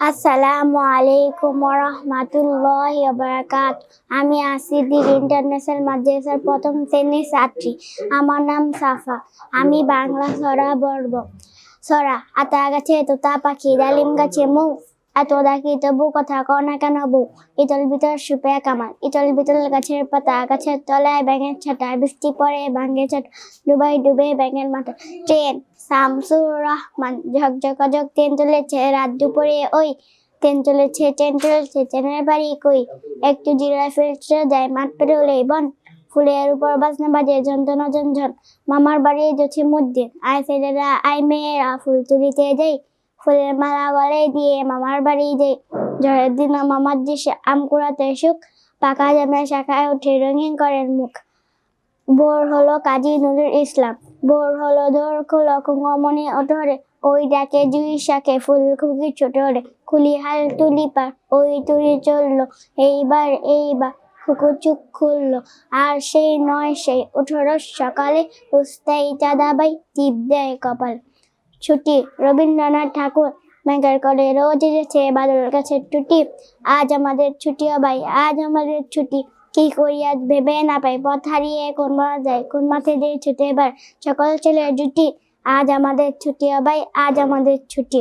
আসসালামু আলাইকুম রহমাতুল্লাহ বারাকাত আমি আসিদির ইন্টারন্যাশনাল মাদ্রাসার প্রথম শ্রেণির ছাত্রী। আমার নাম সাফা। আমি বাংলা সরা বর্ব সরা আতা গাছে তোতা পাখি, ডালিম গাছে মুখ। এত ডাকি তবু কথা কও না কেন বউ? ইতল ভিতর সুপে কামাল, ইতল ভিতল গাছের পাতা, গাছের তলায় ব্যাঙের ছাটা, বৃষ্টি পড়ে ভাঙ্গে ছাট, ডুবাই ডুবে ব্যাঙের মাথা। ট্রেন, শামসুর রহমান ঝকঝকাঝক ট্রেন চলেছে, রাত দুপুরে ওই ট্রেন চলেছে ট্রেন চলেছে, ট্রেনের বাড়ি কই? একটু জিরা ফেলতে যায় মাঠ পেরোলেই বন, ফুলের উপর বাজনা বাজে যন্ত্রণা ঝনঝন মামার বাড়ি যাচ্ছে মধ্যে আয় ছেলেরা, আয় মেয়েরা, ফুল তুলিতে যাই। ফুলের মালা গলে দিয়ে মামার বাড়ি যাই। ঝড়ের দিন মামার দেশে আম কুড়াতে সুখ পাকা জামে শাখায় উঠে রঙিন করেন মুখ। বোর হলো কাজী নজরুল ইসলাম। বোর হলো দোর খোলো কুঙ্গমণি ওঠরে ওই ডাকে জুই শাকে ফুল খুকি ছোটরে। খুলি হাল তুলি পার ওই তুলি চলল। এইবার এইবার খুকু চুপ খুললো। আর সেই নয় সেই উঠোর সকালে রুস্তাই চাঁদাবাই টিপ দেয় কপাল। ছুটি। রবীন্দ্রনাথ ঠাকুর মেঘার করে রোজ এসেছে বাদল কাছে ছুটি আজ আমাদের ছুটি ভাই, আজ আমাদের ছুটি। কি করি আজ ভেবে না পাই, পথ হারিয়ে কোন মাঠে যায়, কোন মাঠে দিয়ে ছুটে এবার সকল ছেলের জুটি। আজ আমাদের ছুটি ভাই, আজ আমাদের ছুটি।